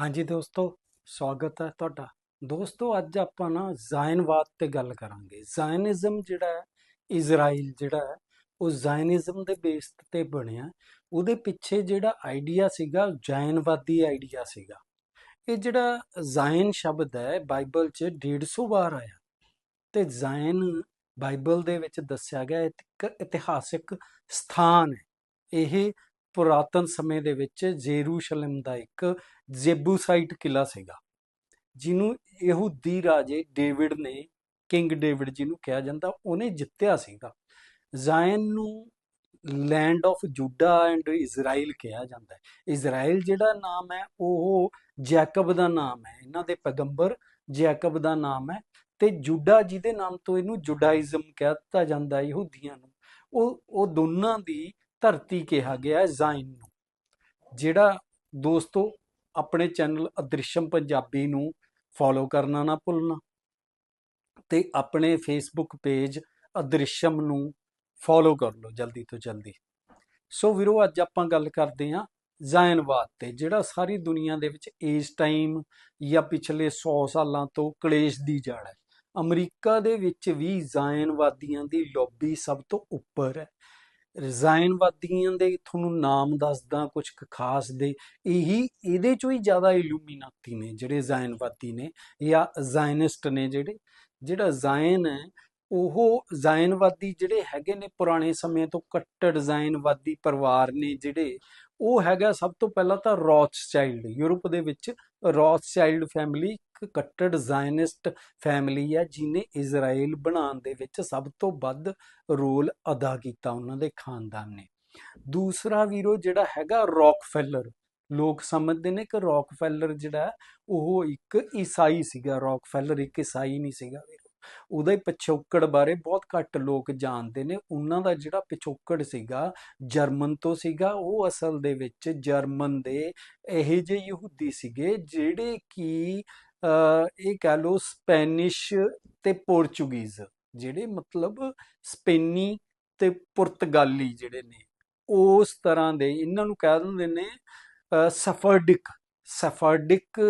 ਹਾਂਜੀ ਦੋਸਤੋ, ਸਵਾਗਤ ਹੈ ਤੁਹਾਡਾ। ਦੋਸਤੋ, ਅੱਜ ਆਪਾਂ ਨਾ ਜ਼ਾਇਨਵਾਦ ਤੇ ਗੱਲ ਕਰਾਂਗੇ। ਜ਼ਾਇਨਿਜ਼ਮ ਜਿਹੜਾ ਹੈ, ਇਜ਼ਰਾਈਲ ਜਿਹੜਾ ਹੈ, ਉਹ ਜ਼ਾਇਨਿਜ਼ਮ ਦੇ ਬੇਸ ਤੇ ਬਣਿਆ। ਉਹਦੇ ਪਿੱਛੇ ਜਿਹੜਾ ਆਈਡੀਆ ਸੀਗਾ, ਜ਼ਾਇਨਵਾਦੀ ਆਈਡੀਆ ਸੀਗਾ। ਇਹ ਜਿਹੜਾ ਜ਼ਾਇਨ ਸ਼ਬਦ ਹੈ, ਬਾਈਬਲ 'ਚ 150 ਵਾਰ ਆਇਆ। ਤੇ ਜ਼ਾਇਨ ਬਾਈਬਲ ਦੇ ਵਿੱਚ ਦੱਸਿਆ ਗਿਆ ਇੱਕ ਇਤਿਹਾਸਿਕ ਸਥਾਨ ਹੈ। ਇਹ ਪੁਰਾਤਨ ਸਮੇਂ ਦੇ ਵਿੱਚ ਜੇਰੂਸ਼ਲਮ ਦਾ ਇੱਕ ਜੇਬੂਸਾਈਟ ਕਿਲਾ ਸੀਗਾ, ਜਿਹਨੂੰ ਯਹੂਦੀ ਰਾਜੇ ਡੇਵਿਡ ਨੇ, ਕਿੰਗ ਡੇਵਿਡ ਜਿਹਨੂੰ ਕਿਹਾ ਜਾਂਦਾ, ਉਹਨੇ ਜਿੱਤਿਆ ਸੀਗਾ। ਜ਼ਾਇਨ ਨੂੰ land of Judah and Israel ਕਿਹਾ ਜਾਂਦਾ ਹੈ। ਇਜ਼ਰਾਈਲ ਜਿਹੜਾ ਨਾਮ ਹੈ, ਉਹ ਜੈਕਬ ਦਾ ਨਾਮ ਹੈ। ਇਹਨਾਂ ਦੇ ਪੈਗੰਬਰ ਜੈਕਬ ਦਾ ਨਾਮ ਹੈ ਤੇ ਜੂਡਾ ਜਿਹਦੇ ਨਾਮ ਤੋਂ ਇਹਨੂੰ ਜੁਡਾਇਜ਼ਮ ਕਹਿਤਾ ਜਾਂਦਾ ਯਹੂਦੀਆਂ ਨੂੰ। ਉਹ ਉਹ ਦੋਨਾਂ ਦੀ ਧਰਤੀ ਕਿਹਾ ਗਿਆ ਹੈ ਜ਼ਾਇਨ ਨੂੰ, ਜਿਹੜਾ ਦੋਸਤੋ ਆਪਣੇ ਚੈਨਲ ਅਦ੍ਰਿਸ਼ਮ ਪੰਜਾਬੀ ਨੂੰ ਫੋਲੋ ਕਰਨਾ ਨਾ ਭੁੱਲਣਾ ਤੇ ਆਪਣੇ ਫੇਸਬੁੱਕ ਪੇਜ ਅਦ੍ਰਿਸ਼ਮ ਨੂੰ ਫੋਲੋ ਕਰ ਲਓ ਜਲਦੀ ਤੋਂ ਜਲਦੀ। ਸੋ ਵੀਰੋ ਅੱਜ ਆਪਾਂ ਗੱਲ ਕਰਦੇ ਹਾਂ ਜ਼ਾਇਨਵਾਦ ਤੇ, ਜਿਹੜਾ ਸਾਰੀ ਦੁਨੀਆ ਦੇ ਵਿੱਚ ਇਸ ਟਾਈਮ ਜਾਂ ਪਿਛਲੇ 100 ਸਾਲਾਂ ਤੋਂ ਕਲੇਸ਼ ਦੀ ਜੜ ਹੈ। ਅਮਰੀਕਾ ਦੇ ਵਿੱਚ ਵੀ ਜ਼ਾਇਨਵਾਦੀਆਂ ਦੀ ਲੌਬੀ ਸਭ ਤੋਂ ਉੱਪਰ ਹੈ। ਰਜ਼ਾਇਨਵਾਦੀਆਂ ਦੇ ਤੁਹਾਨੂੰ ਨਾਮ ਦੱਸਦਾ ਕੁਝ ਖਾਸ ਦੇ। ਇਹੀ, ਇਹਦੇ ਚੋਂ ਹੀ ਜ਼ਿਆਦਾ ਇਲੂਮੀਨਾਤੀ ਨੇ ਜਿਹੜੇ ਜ਼ਾਇਨਵਾਦੀ ਨੇ ਜਾਂ ਜ਼ਾਇਨਿਸਟ ਨੇ ਜਿਹੜੇ। ਜਿਹੜਾ ਜ਼ਾਇਨ ਹੈ, ਉਹ ਜ਼ਾਇਨਵਾਦੀ ਜਿਹੜੇ ਹੈਗੇ ਨੇ ਪੁਰਾਣੇ ਸਮੇਂ ਤੋਂ ਕੱਟੜ ਜ਼ਾਇਨਵਾਦੀ ਪਰਿਵਾਰ ਨੇ ਜਿਹੜੇ, ਉਹ ਹੈਗਾ ਸਭ ਤੋਂ ਪਹਿਲਾਂ ਤਾਂ ਰੌਥਸਚਾਈਲਡ ਯੂਰਪ ਦੇ ਵਿੱਚ ਰੌਥਸਚਾਈਲਡ ਫੈਮਿਲੀ ਇੱਕ ਕੱਟੜ ਜ਼ਾਇਨਿਸਟ ਫੈਮਿਲੀ ਹੈ ਜਿਨੇ ਇਜ਼ਰਾਈਲ ਬਣਾਉਣ ਦੇ ਵਿੱਚ ਸਭ ਤੋਂ ਵੱਧ ਰੋਲ ਅਦਾ ਕੀਤਾ ਉਹਨਾਂ ਦੇ ਖਾਨਦਾਨ ਨੇ। ਦੂਸਰਾ ਵੀਰੋ ਜਿਹੜਾ ਹੈਗਾ ਰੌਕਫੈਲਰ ਲੋਕ ਸਮਝਦੇ ਨੇ ਕਿ ਰੌਕਫੈਲਰ ਜਿਹੜਾ ਉਹ ਇੱਕ ਈਸਾਈ ਸੀਗਾ ਰੌਕਫੈਲਰ ਇੱਕ ਈਸਾਈ ਨਹੀਂ ਸੀਗਾ ਵੀਰੋ। ਉਹਦਾ ਪਿਛੋਕੜ ਬਾਰੇ ਬਹੁਤ ਘੱਟ ਲੋਕ ਜਾਣਦੇ ਨੇ। ਉਹਨਾਂ ਦਾ ਜਿਹੜਾ ਪਿਛੋਕੜ ਸੀਗਾ, ਜਰਮਨ ਤੋਂ ਸੀਗਾ, ਉਹ ਅਸਲ ਦੇ ਵਿੱਚ ਜਰਮਨ ਦੇ ਇਹੋ ਜਿਹੇ ਯਹੂਦੀ ਸੀਗੇ ਜਿਹੜੇ ਕਿ ਇਹ ਕਹ ਲੋ ਸਪੈਨਿਸ਼ ਤੇ ਪੋਰਚੁਗੀਜ਼, ਜਿਹੜੇ ਮਤਲਬ ਸਪੇਨੀ ਤੇ ਪੁਰਤਗਾਲੀ ਜਿਹੜੇ ਨੇ, ਉਸ ਤਰ੍ਹਾਂ ਦੇ ਇਹਨਾਂ ਨੂੰ ਕਹਿ ਦਿੰਦੇ ਨੇ ਸਫਰਡਿਕ ਸਫਰਡਿਕ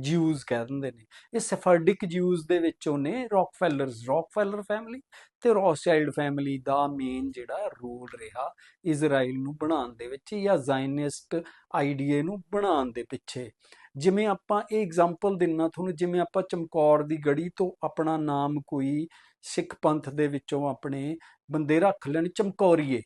ਜਿਊਜ਼ ਕਹਿ ਦਿੰਦੇ ਨੇ। ਇਹ ਸਫਰਡਿਕ ਜਿਊਜ਼ ਦੇ ਵਿੱਚੋਂ ਨੇ ਰੌਕਫੈਲਰਸ ਰੌਕਫੈਲਰ ਫੈਮਿਲੀ ਤੇ ਰੌਸਚਾਈਲਡ ਫੈਮਿਲੀ ਦਾ ਮੇਨ ਜਿਹੜਾ ਰੋਲ ਰਿਹਾ ਇਜ਼ਰਾਈਲ ਨੂੰ ਬਣਾਉਣ ਦੇ ਵਿੱਚ ਜਾਂ ਜ਼ਾਇਨਿਸਟ ਆਈਡੀਏ ਨੂੰ ਬਣਾਉਣ ਦੇ ਪਿੱਛੇ। ਜਿਵੇਂ ਆਪਾਂ ਇਹ ਐਗਜ਼ਾਮਪਲ ਦਿੰਨਾ ਤੁਹਾਨੂੰ, ਜਿਵੇਂ ਆਪਾਂ ਚਮਕੌਰ ਦੀ ਗੜੀ ਤੋਂ ਆਪਣਾ ਨਾਮ ਕੋਈ ਸਿੱਖ ਪੰਥ ਦੇ ਵਿੱਚੋਂ ਆਪਣੇ ਬੰਦੇ ਰੱਖ ਲੈਣ, ਚਮਕੌਰੀਏ।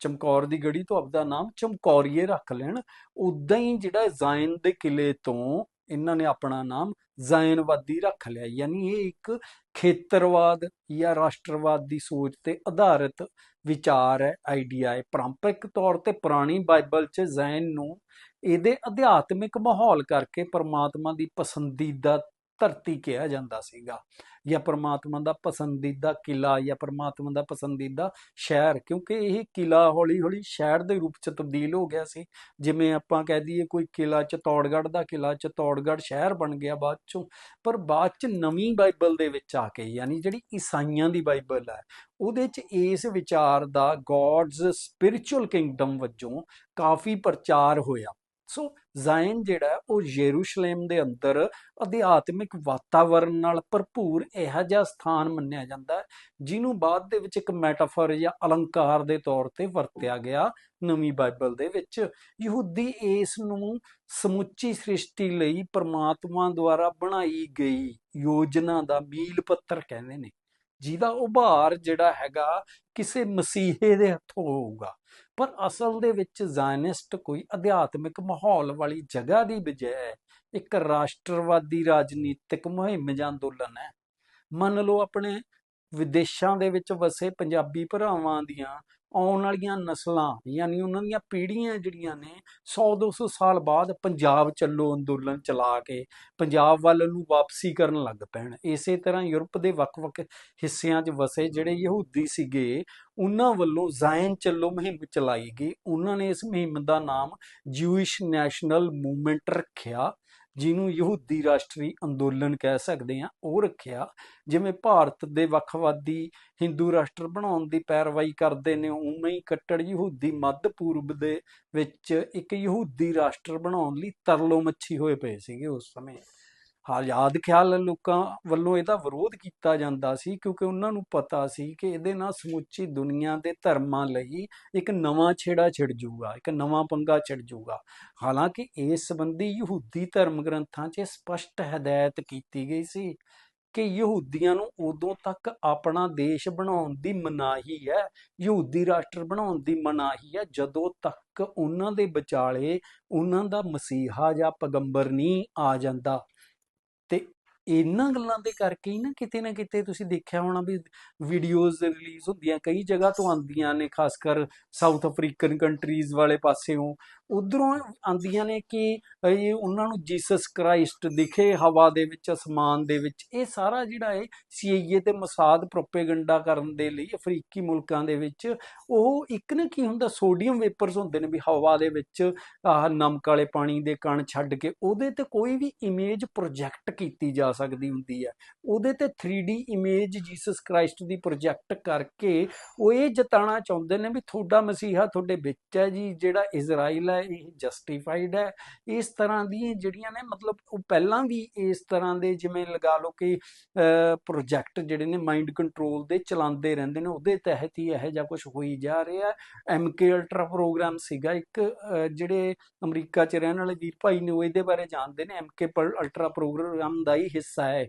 ਚਮਕੌਰ ਦੀ ਗੜੀ ਤੋਂ ਆਪਦਾ ਨਾਮ ਚਮਕੌਰੀਏ ਰੱਖ ਲੈਣ। ਉਦਾਂ ਹੀ ਜਿਹੜਾ ਜ਼ਾਇਨ ਦੇ ਕਿਲੇ ਤੋਂ ਇਹਨਾਂ ਨੇ ਆਪਣਾ ਨਾਮ ਜ਼ਾਇਨਵਾਦੀ ਰੱਖ ਲਿਆ। ਯਾਨੀ ਇਹ ਇੱਕ ਖੇਤਰਵਾਦ ਜਾਂ ਰਾਸ਼ਟਰਵਾਦ ਦੀ ਸੋਚ ਤੇ ਆਧਾਰਿਤ ਵਿਚਾਰ ਹੈ, ਆਈਡੀਆ ਹੈ। ਪਰੰਪਰਿਕ ਤੌਰ ਤੇ ਪੁਰਾਣੀ ਬਾਈਬਲ 'ਚ ਜ਼ਾਇਨ ਨੂੰ ਇਹਦੇ ਅਧਿਆਤਮਿਕ ਮਾਹੌਲ ਕਰਕੇ ਪਰਮਾਤਮਾ ਦੀ ਪਸੰਦੀਦਾ ਧਰਤੀ ਕਿਹਾ ਜਾਂਦਾ ਸੀਗਾ। ਜਾਂ ਪਰਮਾਤਮਾ ਦਾ ਪਸੰਦੀਦਾ ਕਿਲਾ ਜਾਂ ਪਰਮਾਤਮਾ ਦਾ ਪਸੰਦੀਦਾ ਸ਼ਹਿਰ, ਕਿਉਂਕਿ ਇਹ ਕਿਲਾ ਹੌਲੀ-ਹੌਲੀ ਸ਼ਹਿਰ ਦੇ ਰੂਪ 'ਚ ਤਬਦੀਲ ਹੋ ਗਿਆ ਸੀ। ਜਿਵੇਂ ਆਪਾਂ ਕਹਿ ਦਈਏ ਕੋਈ ਕਿਲਾ ਚਤੌੜਗੜ੍ਹ ਦਾ ਕਿਲਾ ਚਤੌੜਗੜ੍ਹ ਸ਼ਹਿਰ ਬਣ ਗਿਆ ਬਾਅਦ 'ਚੋਂ, ਪਰ ਬਾਅਦ 'ਚ ਨਵੀਂ ਬਾਈਬਲ ਦੇ ਵਿੱਚ ਆ ਕੇ, ਯਾਨੀ ਜਿਹੜੀ ਈਸਾਈਆਂ ਦੀ ਬਾਈਬਲ ਹੈ, ਉਹਦੇ 'ਚ ਇਸ ਵਿਚਾਰ ਦਾ ਗੋਡਸ ਸਪਿਰਚੁਅਲ ਕਿੰਗਡਮ ਵਜੋਂ ਕਾਫੀ ਪ੍ਰਚਾਰ ਹੋਇਆ। ਸੋ ਜ਼ਾਇਨ ਜਿਹੜਾ ਉਹ ਯਰੂਸ਼ਲਮ ਦੇ ਅੰਦਰ ਅਧਿਆਤਮਿਕ ਵਾਤਾਵਰਣ ਨਾਲ ਭਰਪੂਰ ਇਹੋ ਜਿਹਾ ਸਥਾਨ ਮੰਨਿਆ ਜਾਂਦਾ ਜਿਹਨੂੰ ਬਾਅਦ ਦੇ ਵਿੱਚ ਇੱਕ ਮੈਟਾਫਰ ਜਾਂ ਅਲੰਕਾਰ ਦੇ ਤੌਰ ਤੇ ਵਰਤਿਆ ਗਿਆ ਨਵੀਂ ਬਾਈਬਲ ਦੇ ਵਿੱਚ। ਯਹੂਦੀ ਇਸ ਨੂੰ ਸਮੁੱਚੀ ਸ੍ਰਿਸ਼ਟੀ ਲਈ ਪਰਮਾਤਮਾ ਦੁਆਰਾ ਬਣਾਈ ਗਈ ਯੋਜਨਾ ਦਾ ਮੀਲ ਪੱਤਰ ਕਹਿੰਦੇ ਨੇ। ਜਿਹਦਾ ਉਭਾਰ ਜਿਹੜਾ ਹੈਗਾ ਕਿਸੇ ਮਸੀਹੇ ਦੇ ਹੱਥੋਂ ਹੋਊਗਾ। ਪਰ ਅਸਲ ਦੇ ਵਿੱਚ ਜ਼ਾਇਨਿਸਟ ਕੋਈ ਅਧਿਆਤਮਿਕ ਮਾਹੌਲ ਵਾਲੀ ਜਗ੍ਹਾ ਦੀ ਬਜਾਏ ਇੱਕ ਰਾਸ਼ਟਰਵਾਦੀ ਰਾਜਨੀਤਿਕ ਮੁਹਿੰਮ ਜਾਂ ਅੰਦੋਲਨ ਹੈ। ਮੰਨ ਲਓ ਆਪਣੇ ਵਿਦੇਸ਼ਾਂ ਦੇ ਵਿੱਚ ਵਸੇ ਪੰਜਾਬੀ ਭਰਾਵਾਂ ਦੀਆਂ ਆਉਣ ਵਾਲੀਆਂ ਨਸਲਾਂ, ਯਾਨੀ ਉਹਨਾਂ ਦੀਆਂ ਪੀੜ੍ਹੀਆਂ ਜਿਹੜੀਆਂ ਨੇ 100-200 ਸਾਲ ਬਾਅਦ ਪੰਜਾਬ ਚੱਲੋ ਅੰਦੋਲਨ ਚਲਾ ਕੇ ਪੰਜਾਬ ਵੱਲ ਨੂੰ ਵਾਪਸੀ ਕਰਨ ਲੱਗ ਪੈਣ। ਇਸੇ ਤਰ੍ਹਾਂ ਯੂਰਪ ਦੇ ਵੱਖ-ਵੱਖ ਹਿੱਸਿਆਂ 'ਚ ਵਸੇ ਜਿਹੜੇ ਯਹੂਦੀ ਸੀਗੇ, ਉਹਨਾਂ ਵੱਲੋਂ ਜ਼ਾਇਨ ਚੱਲੋ ਮੁਹਿੰਮ ਚਲਾਈ ਗਈ। ਉਹਨਾਂ ਨੇ ਇਸ ਮੁਹਿੰਮ ਦਾ ਨਾਮ ਜੂਇਸ਼ ਨੈਸ਼ਨਲ ਮੂਵਮੈਂਟ ਰੱਖਿਆ। ਜਿਹਨੂੰ ਯਹੂਦੀ ਰਾਸ਼ਟਰੀ ਅੰਦੋਲਨ ਕਹਿ ਸਕਦੇ ਆ ਉਹ ਰੱਖਿਆ। ਜਿਵੇਂ ਭਾਰਤ ਦੇ ਵੱਖਵਾਦੀ ਹਿੰਦੂ ਰਾਸ਼ਟਰ ਬਣਾਉਣ ਦੀ ਪੈਰਵਾਈ ਕਰਦੇ ਨੇ, ਉਵੇਂ ਹੀ ਕੱਟੜ ਯਹੂਦੀ ਮੱਧ ਪੂਰਬ ਦੇ ਵਿੱਚ ਇੱਕ ਯਹੂਦੀ ਰਾਸ਼ਟਰ ਬਣਾਉਣ ਲਈ ਤਰਲੋ ਮੱਛੀ ਹੋਏ ਪਏ ਸੀਗੇ ਉਸ ਸਮੇਂ। ਹਾਂ ਖਿਆਲ ਲੋਕਾਂ ਵੱਲੋਂ ਇਹਦਾ ਵਿਰੋਧ ਕੀਤਾ ਜਾਂਦਾ ਸੀ ਕਿਉਂਕਿ ਉਹਨਾਂ ਨੂੰ ਪਤਾ ਸੀ ਕਿ ਇਹਦੇ ਨਾਲ ਸਮੁੱਚੀ ਦੁਨੀਆ ਦੇ ਧਰਮਾਂ ਲਈ ਇੱਕ ਨਵਾਂ ਛੇੜਾ ਛਿੜ ਜੂਗਾ ਇੱਕ ਨਵਾਂ ਪੰਗਾ ਛਿੜ ਜੂਗਾ ਹਾਲਾਂਕਿ ਇਸ ਸੰਬੰਧੀ ਯਹੂਦੀ ਧਰਮ ਗ੍ਰੰਥਾਂ 'ਚ ਸਪਸ਼ਟ ਹਦਾਇਤ ਕੀਤੀ ਗਈ ਸੀ ਕਿ ਯਹੂਦੀਆਂ ਨੂੰ ਉਦੋਂ ਤੱਕ ਆਪਣਾ ਦੇਸ਼ ਬਣਾਉਣ ਦੀ ਮਨਾਹੀ ਹੈ, ਯਹੂਦੀ ਰਾਸ਼ਟਰ ਬਣਾਉਣ ਦੀ ਮਨਾਹੀ ਹੈ ਜਦੋਂ ਤੱਕ ਉਹਨਾਂ ਦੇ ਵਿਚਾਲੇ ਉਹਨਾਂ ਦਾ ਮਸੀਹਾ ਜਾਂ ਪੈਗੰਬਰ ਨਹੀਂ ਆ ਜਾਂਦਾ। ਇਹਨਾਂ ਗੱਲਾਂ ਦੇ ਕਰਕੇ ਹੀ ਨਾ ਕਿਤੇ ਨਾ ਕਿਤੇ ਤੁਸੀਂ ਦੇਖਿਆ ਹੋਣਾ ਵੀ ਵੀਡੀਓਜ਼ ਰਿਲੀਜ਼ ਹੁੰਦੀਆਂ, ਕਈ ਜਗ੍ਹਾ ਤੋਂ ਆਉਂਦੀਆਂ ਨੇ ਖਾਸ ਕਰ ਸਾਊਥ ਅਫਰੀਕਨ ਕੰਟਰੀਜ਼ ਵਾਲੇ ਪਾਸਿਓਂ। ਉਧਰੋਂ ਆਉਂਦੀਆਂ ਨੇ ਕਿ ਇਹ ਉਹਨਾਂ ਨੂੰ ਜੀਸਸ ਕ੍ਰਾਈਸਟ ਦਿਖੇ ਹਵਾ ਦੇ ਵਿੱਚ, ਅਸਮਾਨ ਦੇ ਵਿੱਚ। ਇਹ ਸਾਰਾ ਜਿਹੜਾ ਹੈ ਸੀਆਈਏ ਤੇ ਮਸਾਦ ਪ੍ਰੋਪੇਗੈਂਡਾ ਕਰਨ ਦੇ ਲਈ ਅਫਰੀਕੀ ਮੁਲਕਾਂ ਦੇ ਵਿੱਚ, ਉਹ ਇੱਕ ਨਾ ਕੀ ਹੁੰਦਾ, ਸੋਡੀਅਮ ਵੇਪਰਸ ਹੁੰਦੇ ਨੇ ਵੀ ਹਵਾ ਦੇ ਵਿੱਚ, ਆਹ ਨਮਕ ਵਾਲੇ ਪਾਣੀ ਦੇ ਕਣ ਛੱਡ ਕੇ, ਉਹਦੇ ਤੇ ਕੋਈ ਵੀ ਇਮੇਜ ਪ੍ਰੋਜੈਕਟ ਕੀਤੀ ਜਾ ਸਕਦੀ ਹੁੰਦੀ ਹੈ। ਉਹਦੇ ਤੇ 3D ਇਮੇਜ ਜੀਸਸ ਕ੍ਰਾਈਸਟ ਦੀ ਪ੍ਰੋਜੈਕਟ ਕਰਕੇ ਉਹ ਇਹ ਜਤਾਣਾ ਚਾਹੁੰਦੇ ਨੇ ਵੀ ਤੁਹਾਡਾ ਮਸੀਹਾ ਤੁਹਾਡੇ ਵਿੱਚ ਹੈ ਜੀ, ਜਿਹੜਾ ਇਜ਼ਰਾਈਲ ਹੈ ਇਹ ਜਸਟੀਫਾਈਡ ਹੈ। ਇਸ ਤਰ੍ਹਾਂ ਦੀਆਂ ਜਿਹੜੀਆਂ ਨੇ, ਮਤਲਬ ਉਹ ਪਹਿਲਾਂ ਵੀ ਇਸ ਤਰ੍ਹਾਂ ਦੇ ਜਿਵੇਂ ਲਗਾ ਲਓ ਕਿ ਪ੍ਰੋਜੈਕਟ ਜਿਹੜੇ ਨੇ ਮਾਈਂਡ ਕੰਟਰੋਲ ਦੇ ਚਲਾਉਂਦੇ ਰਹਿੰਦੇ ਨੇ, ਉਹਦੇ ਤਹਿਤ ਹੀ ਇਹੋ ਜਿਹਾ ਕੁਝ ਹੋਈ ਜਾ ਰਿਹਾ ਐਮਕੇ ਅਲਟਰਾ ਪ੍ਰੋਗਰਾਮ ਸੀਗਾ ਇੱਕ ਜਿਹੜੇ ਅਮਰੀਕਾ 'ਚ ਰਹਿਣ ਵਾਲੇ ਵੀਰ ਭਾਈ ਨੇ, ਉਹ ਇਹਦੇ ਬਾਰੇ ਜਾਣਦੇ ਨੇ। ਐਮਕੇ ਅਲਟਰਾ ਪ੍ਰੋਗਰਾਮ ਦਾ ਹੀ ਹਿੱਸਾ ਹੈ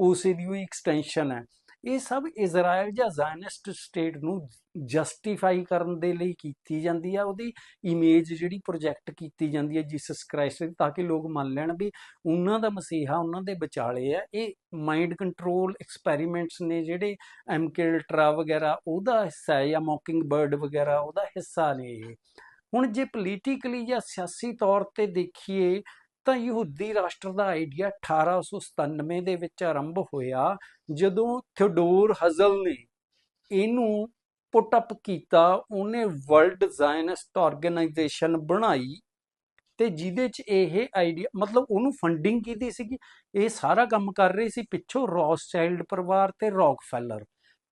ਉਸੇ ਦੀ ਹੀ ਐਕਸਟੈਂਸ਼ਨ ਹੈ। ਇਹ ਸਭ ਇਜ਼ਰਾਈਲ ਜਾਂ ਜ਼ਾਇਨਿਸਟ ਸਟੇਟ ਨੂੰ ਜਸਟੀਫਾਈ ਕਰਨ ਦੇ ਲਈ ਕੀਤੀ ਜਾਂਦੀ ਆ। ਉਹਦੀ ਇਮੇਜ ਜਿਹੜੀ ਪ੍ਰੋਜੈਕਟ ਕੀਤੀ ਜਾਂਦੀ ਹੈ ਜੀਸਸ ਕ੍ਰਾਈਸਟ ਦੀ, ਤਾਂ ਕਿ ਲੋਕ ਮੰਨ ਲੈਣ ਵੀ ਉਹਨਾਂ ਦਾ ਮਸੀਹਾ, ਉਹਨਾਂ ਦੇ ਵਿਚਾਲੇ ਆ। ਇਹ ਮਾਈਂਡ ਕੰਟਰੋਲ ਐਕਸਪੈਰੀਮੈਂਟਸ ਨੇ ਜਿਹੜੇ ਐਮਕੇ ਵਗੈਰਾ, ਉਹਦਾ ਹਿੱਸਾ ਹੈ ਜਾਂ ਮੌਕਿੰਗ ਬਰਡ ਵਗੈਰਾ, ਉਹਦਾ ਹਿੱਸਾ ਨੇ ਹੁਣ ਜੇ ਪੋਲੀਟੀਕਲੀ ਜਾਂ ਸਿਆਸੀ ਤੌਰ ਤੇ ਦੇਖੀਏ ਤਾਂ ਯਹੂਦੀ ਰਾਸ਼ਟਰ ਦਾ ਆਈਡੀਆ 1897 ਦੇ ਵਿੱਚ ਆਰੰਭ ਹੋਇਆ, ਜਦੋਂ ਥਿਓਡੋਰ ਹਜ਼ਲ ਨੇ ਇਹਨੂੰ ਪੁੱਟ ਅਪ ਕੀਤਾ, ਉਹਨੇ ਵਰਲਡ ਜ਼ਾਇਨਿਸਟ ਆਰਗੇਨਾਈਜੇਸ਼ਨ ਬਣਾਈ ਤੇ ਜਿਹਦੇ ਚ ਇਹ ਆਈਡੀਆ, ਮਤਲਬ ਉਹਨੂੰ ਫੰਡਿੰਗ ਕੀਤੀ ਸੀਗੀ, ਇਹ ਸਾਰਾ ਕੰਮ ਕਰ ਰਹੀ ਸੀ ਪਿੱਛੋਂ ਰੌਸਚਾਈਲਡ ਪਰਿਵਾਰ ਤੇ ਰੌਕਫੈਲਰ।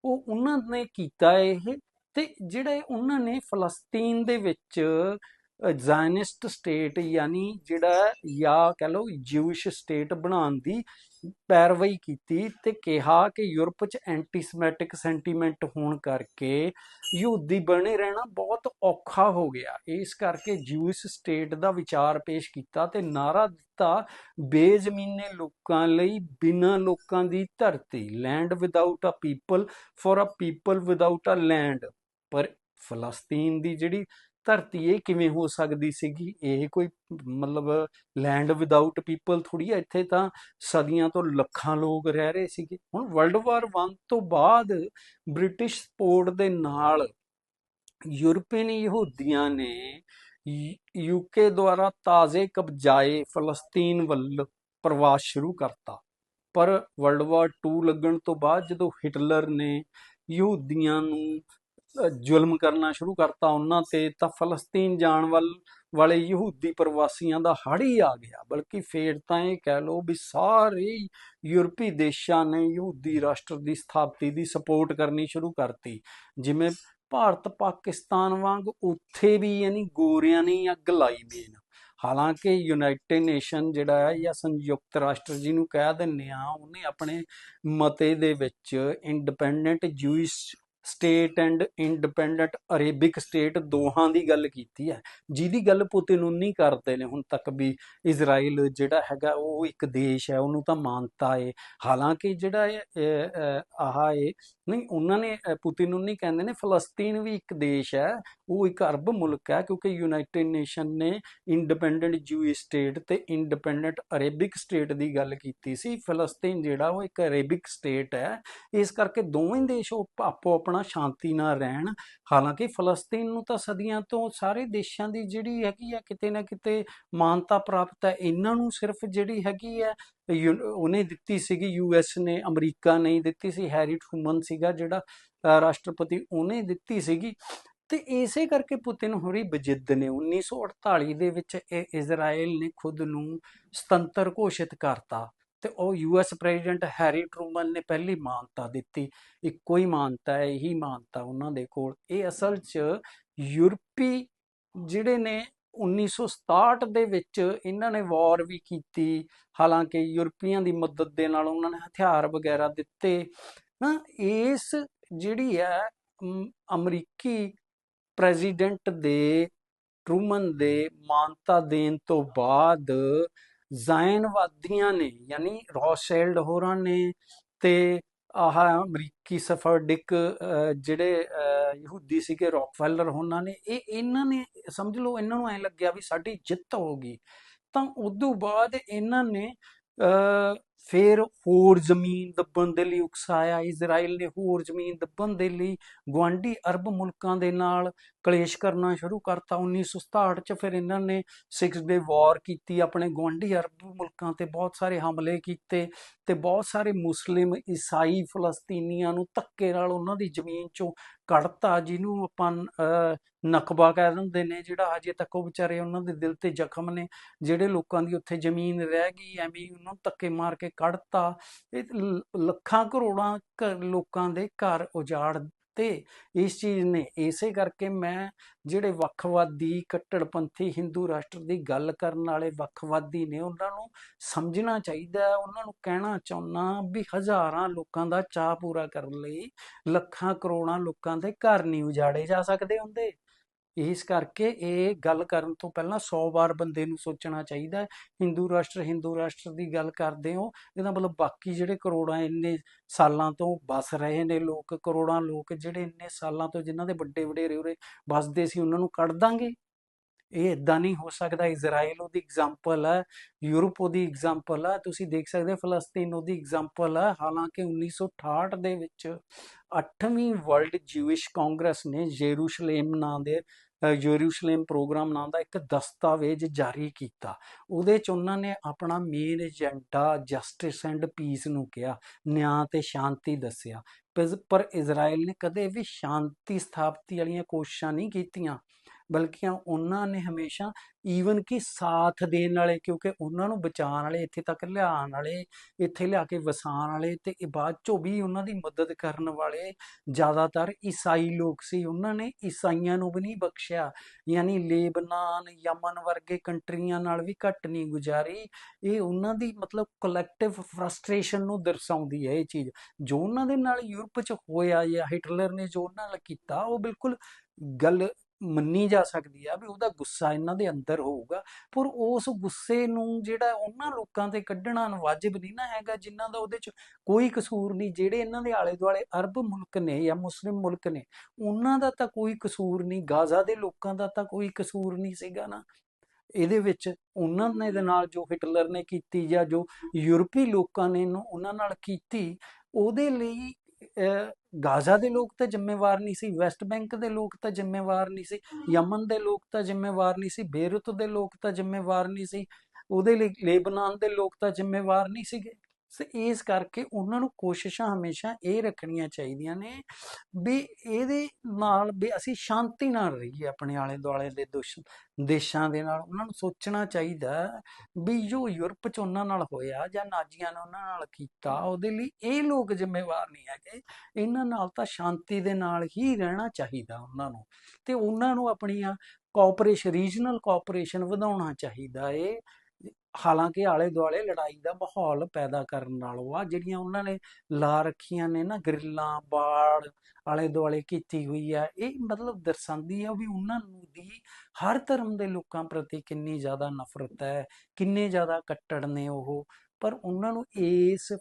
ਉਹ ਉਹਨਾਂ ਨੇ ਕੀਤਾ ਇਹ ਤੇ ਜਿਹੜਾ ਉਹਨਾਂ ਨੇ ਫਲਸਤੀਨ ਦੇ ਵਿੱਚ ਜ਼ਾਇਨਿਸਟ ਸਟੇਟ ਯਾਨੀ ਜਿਹੜਾ ਜਾਂ ਕਹ ਲਓ ਜਿਊਇਸ਼ ਸਟੇਟ ਬਣਾਉਣ ਦੀ ਪੈਰਵਾਈ ਕੀਤੀ ਤੇ ਕਿਹਾ ਕਿ ਯੂਰਪ 'ਚ ਐਂਟੀਸੈਮੈਟਿਕ ਸੈਂਟੀਮੈਂਟ ਹੋਣ ਕਰਕੇ ਯਹੂਦੀ ਬਣੇ ਰਹਿਣਾ ਬਹੁਤ ਔਖਾ ਹੋ ਗਿਆ। ਇਸ ਕਰਕੇ ਜੂਇਸ ਸਟੇਟ ਦਾ ਵਿਚਾਰ ਪੇਸ਼ ਕੀਤਾ ਤੇ ਨਾਰਾ ਦਿੱਤਾ ਬੇਜ਼ਮੀਨੇ ਲੋਕਾਂ ਲਈ ਬਿਨਾਂ ਲੋਕਾਂ ਦੀ ਧਰਤੀ land without a people for a people without a land ਪਰ ਫਲਸਤੀਨ ਦੀ ਜਿਹੜੀ ਧਰਤੀ ਇਹ ਕਿਵੇਂ ਹੋ ਸਕਦੀ ਸੀਗੀ? ਇਹ ਕੋਈ ਮਤਲਬ ਲੈਂਡ ਵਿਦਆਊਟ ਪੀਪਲ ਥੋੜੀ ਹੈ ਇੱਥੇ ਤਾਂ ਸਦੀਆਂ ਤੋਂ ਲੱਖਾਂ ਲੋਕ ਰਹਿ ਰਹੇ ਸੀਗੇ। ਹੁਣ ਵਰਲਡ ਵਾਰ 1 ਤੋਂ ਬਾਅਦ ਬ੍ਰਿਟਿਸ਼ ਸਪੋਰਟ ਦੇ ਨਾਲ ਯੂਰਪੀਅਨ ਯਹੂਦੀਆਂ ਨੇ ਯੂਕੇ ਦੁਆਰਾ ਤਾਜ਼ੇ ਕਬਜ਼ਾਏ ਫਲਸਤੀਨ ਵੱਲ ਪ੍ਰਵਾਸ ਸ਼ੁਰੂ ਕਰਤਾ। ਪਰ ਵਰਲਡ ਵਾਰ 2 ਲੱਗਣ ਤੋਂ ਬਾਅਦ ਜਦੋਂ ਹਿਟਲਰ ਨੇ ਯਹੂਦੀਆਂ ਨੂੰ ਜ਼ੁਲਮ ਕਰਨਾ ਸ਼ੁਰੂ ਕਰਤਾ ਉਹਨਾਂ ਤੇ, ਤਾਂ ਫਲਸਤੀਨ ਜਾਣ ਵੱਲ, ਵਾਲੇ ਯਹੂਦੀ ਪ੍ਰਵਾਸੀਆਂ ਦਾ ਹੜ ਹੀ ਆ ਗਿਆ। ਬਲਕਿ ਫੇਰ ਤਾਂ ਇਹ ਕਹਿ ਲਓ ਵੀ ਸਾਰੇ ਯੂਰਪੀ ਦੇਸ਼ਾਂ ਨੇ ਯਹੂਦੀ ਰਾਸ਼ਟਰ ਦੀ ਸਥਾਪਤੀ ਦੀ ਸਪੋਰਟ ਕਰਨੀ ਸ਼ੁਰੂ ਕਰਤੀ। ਜਿਵੇਂ ਭਾਰਤ ਪਾਕਿਸਤਾਨ ਵਾਂਗ ਉੱਥੇ ਵੀ ਯਾਨੀ ਗੋਰਿਆਂ ਨੇ ਅੱਗ ਲਾਈ ਮੇਨ ਹਾਲਾਂਕਿ ਯੂਨਾਈਟਿਡ ਨੇਸ਼ਨ ਜਿਹੜਾ ਹੈ ਜਾਂ ਸੰਯੁਕਤ ਰਾਸ਼ਟਰ ਜੀ ਨੂੰ ਕਹਿ ਦਿੰਨੇ ਆ ਉਹਨੇ ਆਪਣੇ ਮਤੇ ਦੇ ਵਿੱਚ independent Jewish state and independent Arabic state ਦੋਹਾਂ ਦੀ ਗੱਲ ਕੀਤੀ ਹੈ। ਜਿਹਦੀ ਗੱਲ ਪੁਤਿਨ ਉਨੀ ਕਰਦੇ ਨੇ ਹੁਣ ਤੱਕ ਵੀ ਇਜ਼ਰਾਈਲ ਜਿਹੜਾ ਹੈਗਾ ਉਹ ਇੱਕ ਦੇਸ਼ ਹੈ ਉਹਨੂੰ ਤਾਂ ਮਾਨਤਾ ਹੈ ਹਾਲਾਂਕਿ ਜਿਹੜਾ ਇਹ ਇਹ, ਆਹ ਹੈ ਨਹੀਂ ਉਹਨਾਂ ਨੇ ਅਹ, ਨੂੰ ਨਹੀਂ ਕਹਿੰਦੇ ਨੇ ਫਲਸਤੀਨ ਵੀ ਇੱਕ ਦੇਸ਼ ਹੈ ਉਹ ਇੱਕ ਅਰਬ ਮੁਲਕ ਹੈ ਕਿਉਂਕਿ ਯੂਨਾਈਟਿਡ ਨੇਸ਼ਨ ਨੇ ਇੰਡੀਪੈਂਡੈਂਟ ਜੂਇਸ਼ ਸਟੇਟ ਤੇ ਇੰਡੀਪੈਂਡੈਂਟ ਅਰੇਬਿਕ ਸਟੇਟ ਦੀ ਗੱਲ ਕੀਤੀ ਸੀ। ਫਲਸਤੀਨ ਜਿਹੜਾ ਉਹ ਇੱਕ ਅਰੇਬਿਕ ਸਟੇਟ ਹੈ। ਇਸ ਕਰਕੇ ਦੋਵੇਂ ਦੇਸ਼ ਉਹ ਆਪੋ ਆਪਣਾ ਸ਼ਾਂਤੀ ਨਾਲ ਰਹਿਣ। ਹਾਲਾਂਕਿ ਫਲਸਤੀਨ ਨੂੰ ਤਾਂ ਸਦੀਆਂ ਤੋਂ ਸਾਰੇ ਦੇਸ਼ਾਂ ਦੀ ਜਿਹੜੀ ਹੈਗੀ ਆ ਕਿਤੇ ਨਾ ਕਿਤੇ ਮਾਨਤਾ ਪ੍ਰਾਪਤ ਹੈ ਇਹਨਾਂ ਨੂੰ ਸਿਰਫ ਜਿਹੜੀ ਹੈਗੀ ਹੈ ਉਹਨੇ ਦਿੱਤੀ ਸੀਗੀ ਯੂਐਸ ਨੇ, ਅਮਰੀਕਾ ਨੇ ਦਿੱਤੀ ਸੀ, ਹੈਰੀ ਟਰੂਮਨ ਸੀਗਾ ਜਿਹੜਾ ਰਾਸ਼ਟਰਪਤੀ ਉਹਨੇ ਦਿੱਤੀ ਸੀਗੀ। ਤੇ ਇਸੇ ਕਰਕੇ ਪੁਤਿਨ ਹੋਰੀ ਬਜਿੱਦ ਨੇ 1948 ਦੇ ਵਿੱਚ ਇਹ ਇਜ਼ਰਾਈਲ ਨੇ ਖੁਦ ਨੂੰ ਸੁਤੰਤਰ ਘੋਸ਼ਿਤ ਕਰਤਾ ਤੇ ਉਹ ਯੂਐਸ ਪ੍ਰੈਜ਼ੀਡੈਂਟ ਹੈਰੀ ਟਰੂਮਨ ਨੇ ਪਹਿਲੀ ਮਾਨਤਾ ਦਿੱਤੀ। ਇੱਕੋ ਹੀ ਮਾਨਤਾ ਹੈ, ਇਹੀ ਮਾਨਤਾ ਉਹਨਾਂ ਦੇ ਕੋਲ। ਇਹ ਅਸਲ 'ਚ ਯੂਰਪੀ ਜਿਹੜੇ ਨੇ 1967 ਦੇ ਵਿੱਚ ਇਹਨਾਂ ਨੇ ਵਾਰ ਵੀ ਕੀਤੀ। ਹਾਲਾਂਕਿ ਯੂਰਪੀਆਂ ਦੀ ਮਦਦ ਦੇ ਨਾਲ ਉਹਨਾਂ ਨੇ ਹਥਿਆਰ ਵਗੈਰਾ ਦਿੱਤੇ। ਨਾ ਇਸ ਜਿਹੜੀ ਹੈ ਅਮਰੀਕੀ ਪ੍ਰੈਜ਼ੀਡੈਂਟ ਦੇ, ਟਰੂਮਨ ਦੇ ਮਾਨਤਾ ਦੇਣ ਤੋਂ ਬਾਅਦ ਜ਼ਾਇਨਵਾਦੀਆਂ ਨੇ, ਯਾਨੀ ਰੌਸ਼ੈਲਡ ਹੋਰਾਂ ਨੇ ਤੇ ਆਹ ਅਮਰੀਕੀ ਸਫਰਡਿਕ ਅਹ, ਜਿਹੜੇ ਅਹ, ਯਹੂਦੀ ਸੀਗੇ ਰੌਕਫੈਲਰ ਉਹਨਾਂ ਨੇ ਇਹ ਇਹਨਾਂ ਨੇ ਸਮਝ ਲਓ ਇਹਨਾਂ ਨੂੰ ਐ ਲੱਗਿਆ ਵੀ ਸਾਡੀ ਜਿੱਤ ਹੋ ਗਈ। ਤਾਂ ਉਦੋਂ ਬਾਅਦ ਇਹਨਾਂ ਨੇ ਅਹ, ਫਿਰ ਹੋਰ ਜ਼ਮੀਨ ਦੱਬਣ ਦੇ ਲਈ ਉਕਸਾਇਆ, ਇਜ਼ਰਾਈਲ ਨੇ ਹੋਰ ਜ਼ਮੀਨ ਦੱਬਣ ਦੇ ਲਈ ਗੁਆਂਢੀ ਅਰਬ ਮੁਲਕਾਂ ਦੇ ਨਾਲ ਕਲੇਸ਼ ਕਰਨਾ ਸ਼ੁਰੂ ਕਰਤਾ। 1967 ਚ ਫਿਰ ਇਹਨਾਂ ਨੇ ਸਿਕਸ ਡੇ ਵਾਰ ਕੀਤੀ, ਆਪਣੇ ਗੁਆਂਢੀ ਅਰਬ ਮੁਲਕਾਂ ਤੇ ਬਹੁਤ ਸਾਰੇ ਹਮਲੇ ਕੀਤੇ ਤੇ ਬਹੁਤ ਸਾਰੇ ਮੁਸਲਿਮ, ਈਸਾਈ, ਫਲਸਤੀਨੀਆਂ ਨੂੰ ਧੱਕੇ ਨਾਲ ਉਹਨਾਂ ਦੀ ਜ਼ਮੀਨ ਚੋਂ ਕੱਢਤਾ ਜਿਹਨੂੰ ਆਪਾਂ ਅਹ, ਨਕਬਾ ਕਹਿ ਦਿੰਦੇ ਨੇ ਜਿਹੜਾ ਹਜੇ ਤੱਕ ਉਹ ਵਿਚਾਰੇ ਉਹਨਾਂ ਦੇ ਦਿਲ ਤੇ ਜ਼ਖਮ ਨੇ ਜਿਹੜੇ ਲੋਕਾਂ ਦੀ ਉੱਥੇ ਜ਼ਮੀਨ ਰਹਿ ਗਈ ਐਵੇਂ ਉਹਨਾਂ ਨੂੰ ਧੱਕੇ ਮਾਰ ਕੇ ਕੱਢਤਾ ਇਹ ਲੱਖਾਂ ਕਰੋੜਾਂ ਘ- ਲੋਕਾਂ ਦੇ ਘਰ ਉਜਾੜ ਤੇ ਇਸ ਚੀਜ਼ ਨੇ ਇਸੇ ਕਰਕੇ ਮੈਂ ਜਿਹੜੇ ਵੱਖਵਾਦੀ ਕੱਟੜਪੰਥੀ ਹਿੰਦੂ ਰਾਸ਼ਟਰ ਦੀ ਗੱਲ ਕਰਨ ਵਾਲੇ ਵੱਖਵਾਦੀ ਨੇ ਉਹਨਾਂ ਨੂੰ ਸਮਝਣਾ ਚਾਹੀਦਾ ਉਹਨਾਂ ਨੂੰ ਕਹਿਣਾ ਚਾਹੁੰਦਾ ਵੀ ਹਜ਼ਾਰਾਂ ਲੋਕਾਂ ਦਾ ਚਾਹ ਪੂਰਾ ਕਰਨ ਲਈ ਲੱਖਾਂ ਕਰੋੜਾਂ ਲੋਕਾਂ ਦੇ ਘਰ ਨਹੀਂ ਉਜਾੜੇ ਜਾ ਸਕਦੇ ਹੁੰਦੇ। ਇਸ ਕਰਕੇ ਇਹ ਗੱਲ ਕਰਨ ਤੋਂ ਪਹਿਲਾਂ 100 ਵਾਰ ਬੰਦੇ ਨੂੰ ਸੋਚਣਾ ਚਾਹੀਦਾ ਹੈ। ਹਿੰਦੂ ਰਾਸ਼ਟਰ ਹਿੰਦੂ ਰਾਸ਼ਟਰ ਦੀ ਗੱਲ ਕਰਦੇ ਹੋ, ਇਹਦਾ ਮਤਲਬ ਬਾਕੀ ਜਿਹੜੇ ਕਰੋੜਾਂ ਇੰਨੇ ਸਾਲਾਂ ਤੋਂ ਬਸ ਰਹੇ ਨੇ ਲੋਕ, ਕਰੋੜਾਂ ਲੋਕ ਜਿਹੜੇ ਇੰਨੇ ਸਾਲਾਂ ਤੋਂ ਜਿਨ੍ਹਾਂ ਦੇ ਵੱਡੇ ਵਡੇਰੇ ਉਰੇ ਵਸਦੇ ਸੀ, ਉਹਨਾਂ ਨੂੰ ਕੱਢ ਦਾਂਗੇ। ਇਹ ਇਦਾਂ ਨਹੀਂ ਹੋ ਸਕਦਾ। ਇਜ਼ਰਾਈਲ ਉਹਦੀ ਐਗਜ਼ਾਮਪਲ ਹੈ, ਯੂਰਪ ਉਹਦੀ ਐਗਜ਼ਾਮਪਲ ਹੈ, ਤੁਸੀਂ ਦੇਖ ਸਕਦੇ ਹੋ ਫਲਸਤੀਨ ਉਹਦੀ ਐਗਜ਼ਾਮਪਲ ਹੈ। ਹਾਲਾਂਕਿ 1968 ਦੇ ਵਿੱਚ 8ਵੀਂ ਵਰਲਡ ਜਿਊਇਸ਼ ਕਾਂਗਰਸ ਨੇ ਯਰੂਸ਼ਲਮ ਨਾਂ ਦੇ ਯਰੂਸ਼ਲਮ ਪ੍ਰੋਗਰਾਮ ਨਾਂ ਦਾ ਇੱਕ ਦਸਤਾਵੇਜ਼ ਜਾਰੀ ਕੀਤਾ। ਉਹਦੇ ਚ ਉਹਨਾਂ ਨੇ ਆਪਣਾ main agenda justice and peace ਨੂੰ ਕਿਹਾ, ਨਿਆਂ ਤੇ ਸ਼ਾਂਤੀ ਦੱਸਿਆ। ਪਰ- ਪਰ ਇਜ਼ਰਾਈਲ ਨੇ ਕਦੇ ਵੀ ਸ਼ਾਂਤੀ ਸਥਾਪਤੀ ਵਾਲੀਆਂ ਕੋਸ਼ਿਸ਼ਾਂ ਨਹੀਂ ਕੀਤੀਆਂ। ਬਲਕਿ ਉਹਨਾਂ ਨੇ ਹਮੇਸ਼ਾ ਈਵਨ ਕਿ ਸਾਥ ਦੇਣ ਵਾਲੇ, ਕਿਉਂਕਿ ਉਹਨਾਂ ਨੂੰ ਬਚਾਉਣ ਵਾਲੇ, ਇੱਥੇ ਤੱਕ ਲਿਆਉਣ ਵਾਲੇ, ਇੱਥੇ ਲਿਆ ਕੇ ਵਸਾਉਣ ਵਾਲੇ ਤੇ ਬਾਅਦ ਚੋਂ ਵੀ ਉਹਨਾਂ ਦੀ ਮਦਦ ਕਰਨ ਵਾਲੇ ਜ਼ਿਆਦਾਤਰ ਈਸਾਈ ਲੋਕ ਸੀ। ਉਹਨਾਂ ਨੇ ਈਸਾਈਆਂ ਨੂੰ ਵੀ ਨਹੀਂ ਬਖਸ਼ਿਆ। ਯਾਨੀ ਲੇਬਨਾਨ, ਯਮਨ ਵਰਗੇ ਕੰਟਰੀਆਂ ਨਾਲ ਵੀ ਘੱਟ ਨਹੀਂ ਗੁਜ਼ਾਰੀ। ਇਹ ਉਹਨਾਂ ਦੀ ਮਤਲਬ ਕਲੈਕਟਿਵ ਫਰਸਟ੍ਰੇਸ਼ਨ ਨੂੰ ਦਰਸਾਉਂਦੀ ਹੈ ਇਹ ਚੀਜ਼। ਜੋ ਉਹਨਾਂ ਦੇ ਨਾਲ ਯੂਰਪ 'ਚ ਹੋਇਆ ਜਾਂ ਹਿਟਲਰ ਨੇ ਜੋ ਉਹਨਾਂ ਨਾਲ ਕੀਤਾ, ਉਹ ਬਿਲਕੁਲ ਗੱਲ ਮੰਨੀ ਜਾ ਸਕਦੀ ਆ ਵੀ ਉਹਦਾ ਗੁੱਸਾ ਇਹਨਾਂ ਦੇ ਅੰਦਰ ਹੋਊਗਾ, ਪਰ ਉਸ ਗੁੱਸੇ ਨੂੰ ਜਿਹੜਾ ਉਹਨਾਂ ਲੋਕਾਂ ਤੇ ਕੱਢਣਾ ਵਾਜਿਬ ਨਹੀਂ ਨਾ ਹੈਗਾ, ਜਿਨ੍ਹਾਂ ਦਾ ਉਹਦੇ 'ਚ ਕੋਈ ਕਸੂਰ ਨਹੀਂ, ਜਿਹੜੇ ਇਹਨਾਂ ਦੇ ਆਲੇ ਦੁਆਲੇ ਅਰਬ ਮੁਲਕ ਨੇ ਜਾਂ ਮੁਸਲਿਮ ਮੁਲਕ ਨੇ, ਉਹਨਾਂ ਦਾ ਤਾਂ ਕੋਈ ਕਸੂਰ ਨਹੀਂ, ਗਾਜ਼ਾ ਦੇ ਲੋਕਾਂ ਦਾ ਤਾਂ ਕੋਈ ਕਸੂਰ ਨਹੀਂ ਸੀਗਾ ਨਾ। ਇਹਦੇ ਵਿੱਚ ਉਹਨਾਂ ਨੇ ਦੇ ਨਾਲ ਜੋ ਹਿਟਲਰ ਨੇ ਕੀਤੀ ਜਾਂ ਜੋ ਯੂਰਪੀ ਲੋਕਾਂ ਨੇ ਉਹਨਾਂ ਨਾਲ ਕੀਤੀ, ਉਹਦੇ ਲਈ ਗਾਜ਼ਾ ਦੇ ਲੋਕ ਤਾਂ ਜ਼ਿੰਮੇਵਾਰ ਨਹੀਂ ਸੀ, ਵੈਸਟ ਬੈਂਕ ਦੇ ਲੋਕ ਤਾਂ ਜ਼ਿੰਮੇਵਾਰ ਨਹੀਂ ਸੀ, ਯਮਨ ਦੇ ਲੋਕ ਤਾਂ ਜ਼ਿੰਮੇਵਾਰ ਨਹੀਂ ਸੀ, ਬੇਰੁਤ ਦੇ ਲੋਕ ਤਾਂ ਜ਼ਿੰਮੇਵਾਰ ਨਹੀਂ ਸੀ, ਉਹਦੇ ਲਈ ਲੇਬਨਾਨ ਦੇ ਲੋਕ ਤਾਂ ਜ਼ਿੰਮੇਵਾਰ ਨਹੀਂ ਸੀਗੇ। ਸੋ ਇਸ ਕਰਕੇ ਉਹਨਾਂ ਨੂੰ ਕੋਸ਼ਿਸ਼ਾਂ ਹਮੇਸ਼ਾ ਇਹ ਰੱਖਣੀਆਂ ਚਾਹੀਦੀਆਂ ਨੇ ਵੀ ਇਹਦੇ ਨਾਲ ਵੀ ਅਸੀਂ ਸ਼ਾਂਤੀ ਨਾਲ ਰਹੀਏ ਆਪਣੇ ਆਲੇ ਦੁਆਲੇ ਦੇ ਦੇਸ਼ਾਂ ਦੇ ਨਾਲ। ਉਹਨਾਂ ਨੂੰ ਸੋਚਣਾ ਚਾਹੀਦਾ ਵੀ ਜੋ ਯੂਰਪ ਚ ਉਹਨਾਂ ਨਾਲ ਹੋਇਆ ਜਾਂ ਨਾਜ਼ੀਆਂ ਨੇ ਉਹਨਾਂ ਨਾਲ ਕੀਤਾ, ਉਹਦੇ ਲਈ ਇਹ ਲੋਕ ਜ਼ਿੰਮੇਵਾਰ ਨਹੀਂ ਹੈਗੇ। ਇਹਨਾਂ ਨਾਲ ਤਾਂ ਸ਼ਾਂਤੀ ਦੇ ਨਾਲ ਹੀ ਰਹਿਣਾ ਚਾਹੀਦਾ ਉਹਨਾਂ ਨੂੰ। ਤੇ ਉਹਨਾਂ ਨੂੰ ਆਪਣੀਆਂ ਕੋਆਪਰੇਸ਼ਨ ਰੀਜਨਲ ਕੋਆਪਰੇਸ਼ਨ ਵਧਾਉਣਾ ਚਾਹੀਦਾ ਏ। ਹਾਲਾਂਕਿ ਆਲੇ ਦੁਆਲੇ ਲੜਾਈ ਦਾ ਮਾਹੌਲ ਪੈਦਾ ਕਰਨ ਨਾਲੋਂ ਆ, ਜਿਹੜੀਆਂ ਉਹਨਾਂ ਨੇ ਲਾ ਰੱਖੀਆਂ ਨੇ ਨਾ, ਗਰਿੱਲਾਂ, ਬਾੜ ਆਲੇ ਦੁਆਲੇ ਕੀਤੀ ਹੋਈ ਆ, ਇਹ ਮਤਲਬ ਦਰਸਾਉਂਦੀ ਆ ਵੀ ਉਹਨਾਂ ਨੂੰ ਦੀ ਹਰ ਧਰਮ ਦੇ ਲੋਕਾਂ ਪ੍ਰਤੀ ਕਿੰਨੀ ਜ਼ਿਆਦਾ ਨਫ਼ਰਤ ਹੈ, ਕਿੰਨੇ ਜ਼ਿਆਦਾ ਕੱਟੜ ਨੇ ਉਹ, ਪਰ ਉਹਨਾਂ ਨੂੰ ਇਸ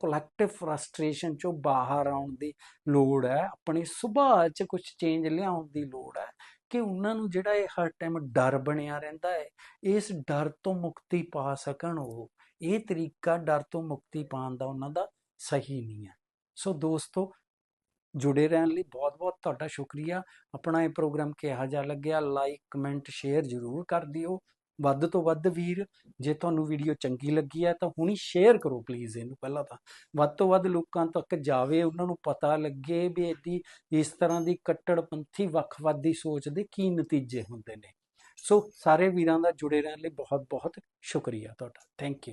ਕਲੈਕਟਿਵ ਫਰਸਟ੍ਰੇਸ਼ਨ ਚੋਂ ਬਾਹਰ ਆਉਣ ਦੀ ਲੋੜ ਹੈ, ਆਪਣੇ ਸੁਭਾਅ 'ਚ ਕੁਝ ਚੇਂਜ ਲਿਆਉਣ ਦੀ ਲੋੜ ਹੈ। ਕਿ ਉਹਨਾਂ ਨੂੰ ਜਿਹੜਾ ਇਹ ਹਰ ਟਾਈਮ ਡਰ ਬਣਿਆ ਰਹਿੰਦਾ ਹੈ, ਇਸ ਡਰ ਤੋਂ ਮੁਕਤੀ ਪਾ ਸਕਣ ਉਹ। ਇਹ ਤਰੀਕਾ ਡਰ ਤੋਂ ਮੁਕਤੀ ਪਾਉਣ ਦਾ ਉਹਨਾਂ ਦਾ ਸਹੀ ਨਹੀਂ ਹੈ। ਸੋ ਦੋਸਤੋ, ਜੁੜੇ ਰਹਿਣ ਲਈ ਬਹੁਤ-ਬਹੁਤ ਤੁਹਾਡਾ ਸ਼ੁਕਰੀਆ। ਆਪਣਾ ਇਹ ਪ੍ਰੋਗਰਾਮ ਕਿਹਾ ਜਾ ਲੱਗਿਆ ਲਾਈਕ ਕਮੈਂਟ ਸ਼ੇਅਰ ਜ਼ਰੂਰ ਕਰ ਦਿਓ। ਵੱਧ ਤੋਂ ਵੱਧ ਵੀਰ, ਜੇ ਤੁਹਾਨੂੰ ਵੀਡੀਓ ਚੰਗੀ ਲੱਗੀ ਹੈ ਤਾਂ ਹੁਣੀ ਸ਼ੇਅਰ ਕਰੋ ਪਲੀਜ਼ ਇਹਨੂੰ ਪਹਿਲਾਂ ਤਾਂ। ਵੱਧ ਤੋਂ ਵੱਧ ਲੋਕਾਂ ਤੱਕ ਜਾਵੇ, ਉਹਨਾਂ ਨੂੰ ਪਤਾ ਲੱਗੇ ਵੀ ਇਹਦੀ, ਇਸ ਤਰ੍ਹਾਂ ਦੀ ਕੱਟੜਪੰਥੀ ਵੱਖਵਾਦੀ ਸੋਚ ਦੇ ਕੀ ਨਤੀਜੇ ਹੁੰਦੇ ਨੇ। ਸੋ ਸਾਰੇ ਵੀਰਾਂ ਦਾ ਜੁੜੇ ਰਹਿਣ ਲਈ ਬਹੁਤ ਬਹੁਤ ਸ਼ੁਕਰੀਆ ਤੁਹਾਡਾ। Thank you